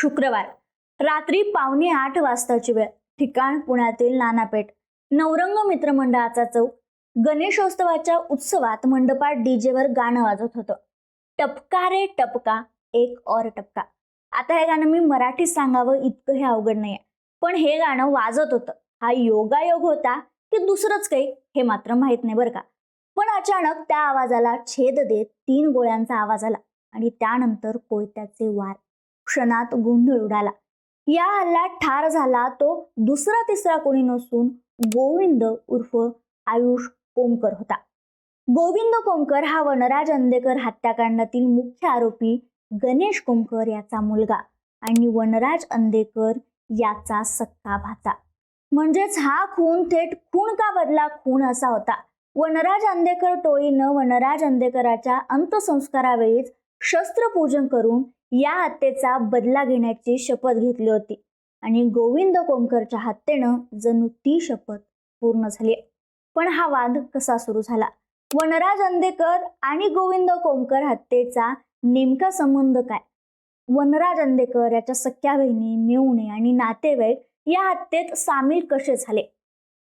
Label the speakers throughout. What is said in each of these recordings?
Speaker 1: शुक्रवार रात्री पावणे आठ वाजताची वेळ. ठिकाण पुण्यातील नानापेठ. नवरंग मित्रमंडळाचा चौक. गणेशोत्सवाच्या उत्सवात मंडपात डीजेवर गाणं वाजत होतं. टपका रे टपका एक और टपका. आता हे गाणं मी मराठीत सांगावं इतकं हे अवघड नाहीये. पण हे गाणं वाजत होतं. हा योगायोग होता की दुसरंच काही हे मात्र माहीत नाही बरं का. पण अचानक त्या आवाजाला छेद देत तीन गोळ्यांचा आवाज आला. आणि त्यानंतर कोयत्याचे वार. क्षणात गोंधळ उडाला. या हल्ल्यात ठार झाला तो दुसरा तिसरा कोणी नसून गोविंद उर्फ आयुष कोमकर होता. गोविंद कोमकर हा वनराज अंदेकर हत्याकांडातील मुख्य आरोपी गणेश कोमकर याचा मुलगा आणि वनराज अंदेकर याचा सक्का भाचा म्हणजेच हा खून थेट खून का बदला खून असा होता. वनराज अंदेकर टोळीनं वनराज अंदेकराच्या अंत्यसंस्कारावेळीच शस्त्रपूजन करून या हत्येचा बदला घेण्याची शपथ घेतली होती. आणि गोविंद कोमकरच्या हत्येनं जणू ती शपथ पूर्ण झाली. पण हा वाद कसा सुरू झाला? वनराज अंदेकर आणि गोविंद कोमकर हत्येचा नेमका संबंध काय? वनराज अंदेकर याच्या सख्या बहिणी मेवणे आणि नातेवाईक या हत्येत सामील कसे झाले?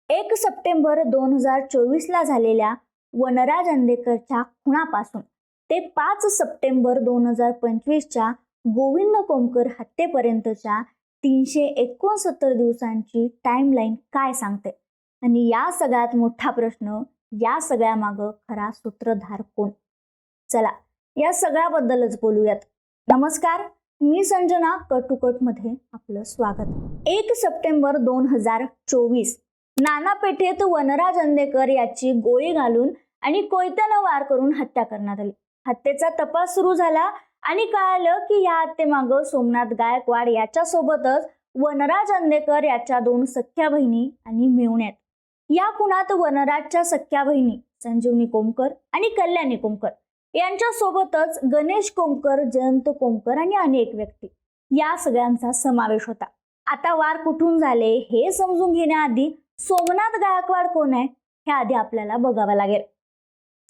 Speaker 1: एक सप्टेंबर दोन हजार चोवीसला झालेल्या वनराज अंदेकरच्या खुणापासून ते पाच सप्टेंबर दोन हजार पंचवीसच्या गोविंद कोमकर हत्येपर्यंतच्या तीनशे एकोणसत्तर दिवसांची टाईमलाईन काय सांगते? आणि या सगळ्यात मोठा प्रश्न या सगळ्या मागं खरा सूत्रधार कोण? चला या सगळ्याबद्दलच बोलूयात. नमस्कार मी संजना कटुकटमध्ये मध्ये आपलं स्वागत. एक सप्टेंबर दोन हजार चोवीस नानापेठेत वनराज अंदेकर याची गोळी घालून आणि कोयत्यानं वार करून हत्या करण्यात आली. हत्येचा तपास सुरू झाला आणि कळालं की या हत्येमागं सोमनाथ गायकवाड याच्या सोबतच वनराज अंदेकर याच्या दोन सख्या बहिणी आणि मेवण्यात या खुनात वनराजच्या सख्या बहिणी संजीवनी कोमकर आणि कल्याणी कोमकर. यांच्या सोबतच गणेश कोमकर जयंत कोमकर आणि अनेक व्यक्ती. या सगळ्यांचा समावेश होता. आता वार कुठून झाले हे समजून घेण्याआधी सोमनाथ गायकवाड कोण आहे हे आधी आपल्याला बघावं लागेल.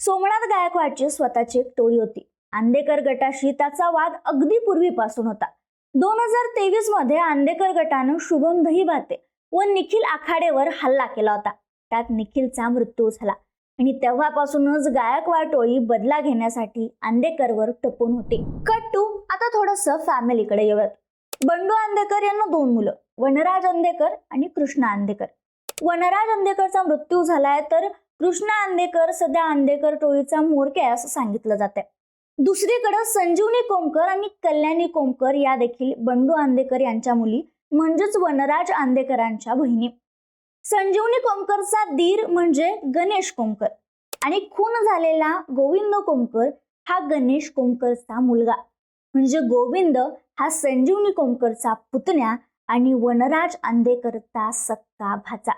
Speaker 1: सोमनाथ गायकवाडची स्वतःची एक टोळी होती. आंदेकर गटाशी त्याचा वाद अगदी पूर्वीपासून होता. दोन हजार तेवीसमध्ये आंदेकर गटानं शुभम दहीबाते व निखिल आखाडेवर हल्ला केला होता. त्यात निखिलचा मृत्यू झाला आणि तेव्हापासूनच गायकवाड टोळी बदला घेण्यासाठी आंदेकरवर टपून होते. कट टू आता थोडस फॅमिलीकडे येऊयात. बंडू आंदेकर यांना दोन मुलं वनराज आंदेकर आणि कृष्णा आंदेकर. वनराज आंदेकरचा मृत्यू झालाय तर कृष्णा आंदेकर सध्या आंदेकर टोळीचा मोरके असं सांगितलं जात दुसरीकडे संजीवनी कोमकर आणि कल्याणी कोमकर या देखील बंडू आंदेकर यांच्या मुली म्हणजेच वनराज आंदेकरांच्या बहिणी. संजीवनी कोमकरचा दीर म्हणजे गणेश कोमकर आणि खून झालेला गोविंद कोमकर हा गणेश कोमकरचा मुलगा. म्हणजे गोविंद हा संजीवनी कोमकरचा पुतण्या आणि वनराज आंदेकरचा सक्का भाचा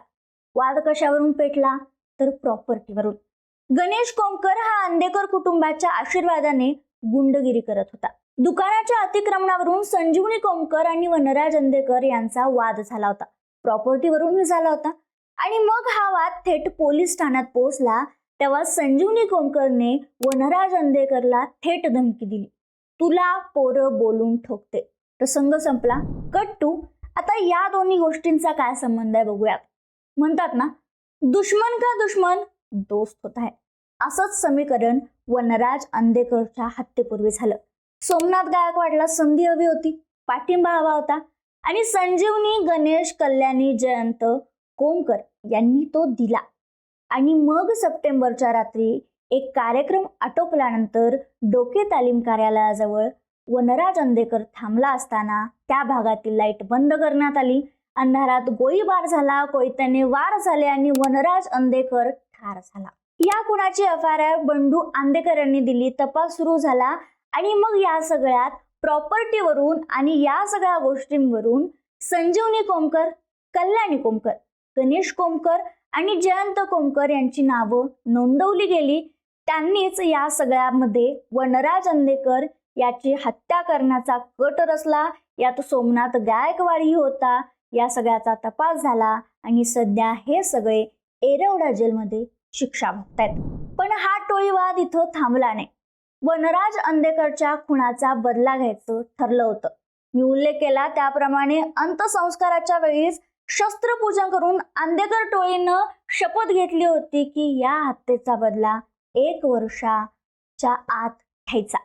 Speaker 1: वाद कशावरून पेटला? तर प्रॉपर्टीवरून गणेश कोमकर हा आंदेकर कुटुंबाच्या आशीर्वादाने गुंडगिरी करत होता. दुकानाच्या अतिक्रमणावरून संजीवनी कोमकर आणि वनराज अंदेकर यांचा वाद झाला होता. प्रॉपर्टीवरूनही झाला होता. आणि मग हा वाद थेट पोलीस ठाण्यात पोहोचला तेव्हा संजीवनी कोमकरने वनराज अंदेकरला थेट धमकी दिली. तुला पोरं बोलून ठोकते. प्रसंग संपला. कट टू आता या दोन्ही गोष्टींचा काय संबंध आहे बघूयात. म्हणतात ना दुश्मन का दुश्मन दोस्त होता है असंच समीकरण वनराज अंदेकरच्या हत्येपूर्वी झालं. सोमनाथ गायकवाडला संधी हवी होती. पाठिंबा हवा होता. आणि संजीवनी गणेश कल्याणी जयंत कोमकर यांनी तो दिला. आणि मग सप्टेंबरच्या रात्री एक कार्यक्रम आटोपल्यानंतर डोके तालीम कार्यालयाजवळ वनराज अंदेकर थांबला असताना त्या भागातील लाइट बंद करण्यात आली. अंधारात गोळीबार झाला कोयत्याने वार झाले आणि वनराज अंदेकर ठार झाला. या कुणाची F R I Bandu Andekar यांनी दिली तपास सुरू झाला आणि मग या सगळ्यात प्रॉपर्टीवरून आणि या सगळ्या गोष्टींवरून संजीवनी कोमकर कल्याणी कोमकर गणेश कोमकर आणि जयंत कोमकर यांची नावं नोंदवली गेली. त्यांनीच या सगळ्यामध्ये वनराज अंदेकर याची हत्या करण्याचा कट रचला. यात सोमनाथ गायकवाडही होता. या सगळ्याचा तपास झाला आणि सध्या हे सगळे एरवडा जेलमध्ये शिक्षा भोगतायत. पण हा टोळीवाद इथं थांबला नाही. वनराज अंदेकरच्या खुणाचा बदला घ्यायचं ठरलं होतं. मी उल्लेख केला त्याप्रमाणे अंत्यसंस्काराच्या वेळीस शस्त्रपूजन करून आंदेकर टोळीनं शपथ घेतली होती की या हत्येचा बदला एक वर्षाच्या आत घ्यायचा.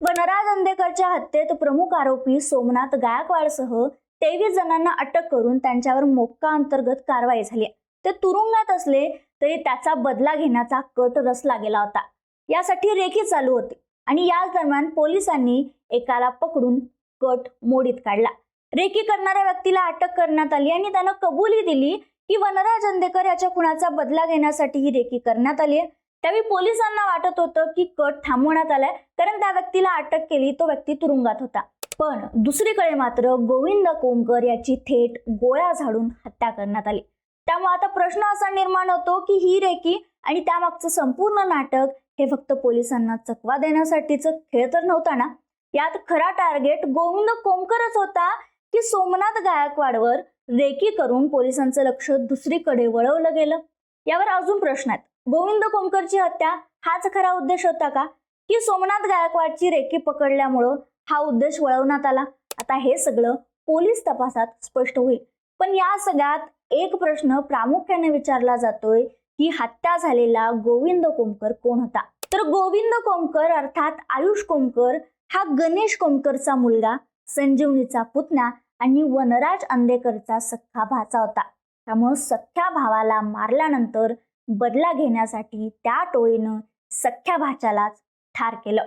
Speaker 1: वनराज अंदेकरच्या हत्येत प्रमुख आरोपी सोमनाथ गायकवाडसह तेवीस जणांना अटक करून त्यांच्यावर मोक्का अंतर्गत कारवाई झाली. ते तुरुंगात असले तरी त्याचा बदला घेण्याचा कट रचला गेला होता. यासाठी रेखी चालू होती आणि याच दरम्यान पोलिसांनी एकाला पकडून कट मोडीत काढला. रेकी करणाऱ्या व्यक्तीला अटक करण्यात आली आणि त्यानं कबुली दिली की वनराज अंदेकर याच्या खुणाचा बदला घेण्यासाठी ही रेकी करण्यात आली आहे त्यावेळी पोलिसांना वाटत होतं की कट थांबवण्यात आलाय कारण त्या व्यक्तीला अटक केली तो व्यक्ती तुरुंगात होता. पण दुसरीकडे मात्र गोविंद कोमकर याची थेट गोळ्या झाडून हत्या करण्यात आली. त्यामुळे आता प्रश्न असा निर्माण होतो की ही रेकी आणि त्यामागचं संपूर्ण नाटक हे फक्त पोलिसांना चकवा देण्यासाठीचं खेळ तर नव्हता ना? यात खरा टार्गेट गोविंद कोमकरच होता की सोमनाथ गायकवाडवर रेकी करून पोलिसांचं लक्ष दुसरीकडे वळवलं गेलं. यावर अजून प्रश्न आहेत. गोविंद कोमकरची हत्या हाच खरा उद्देश होता का? की सोमनाथ गायकवाडची रेकी पकडल्यामुळं हा उद्देश वळवण्यात आला. आता हे सगळं पोलीस तपासात स्पष्ट होईल. पण या सगळ्यात एक प्रश्न प्रामुख्याने विचारला जातोय की हत्या झालेला गोविंद कोमकर कोण होता? तर गोविंद कोमकर अर्थात आयुष कोमकर हा गणेश कोमकरचा मुलगा संजीवनीचा पुतण्या आणि वनराज अंदेकरचा सख्खा भाचा होता. त्यामुळं सख्ख्या भावाला मारल्यानंतर बदला घेण्यासाठी त्या टोळीनं सख्ख्या भाच्यालाच ठार केलं.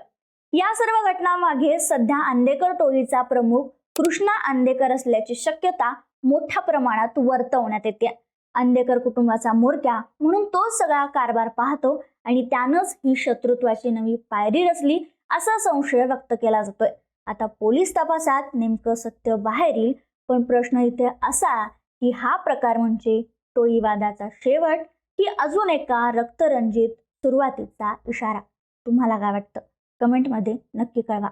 Speaker 1: या सर्व घटनामागे सध्या आंदेकर टोळीचा प्रमुख कृष्णा आंदेकर असल्याची शक्यता मोठ्या प्रमाणात वर्तवण्यात येते. अंदेकर कुटुंबाचा मोरक्या म्हणून तो सगळा कारभार पाहतो आणि त्यानंच ही शत्रुत्वाची नवी पायरी रचली असा संशय व्यक्त केला जातोय. आता पोलीस तपासात नेमकं सत्य बाहेर येईल पण प्रश्न इथे असा की हा प्रकार म्हणजे टोळीवादाचा शेवट की अजून एका रक्तरंजित सुरुवातीचा इशारा? तुम्हाला काय वाटतं? कमेंटमध्ये नक्की कळवा.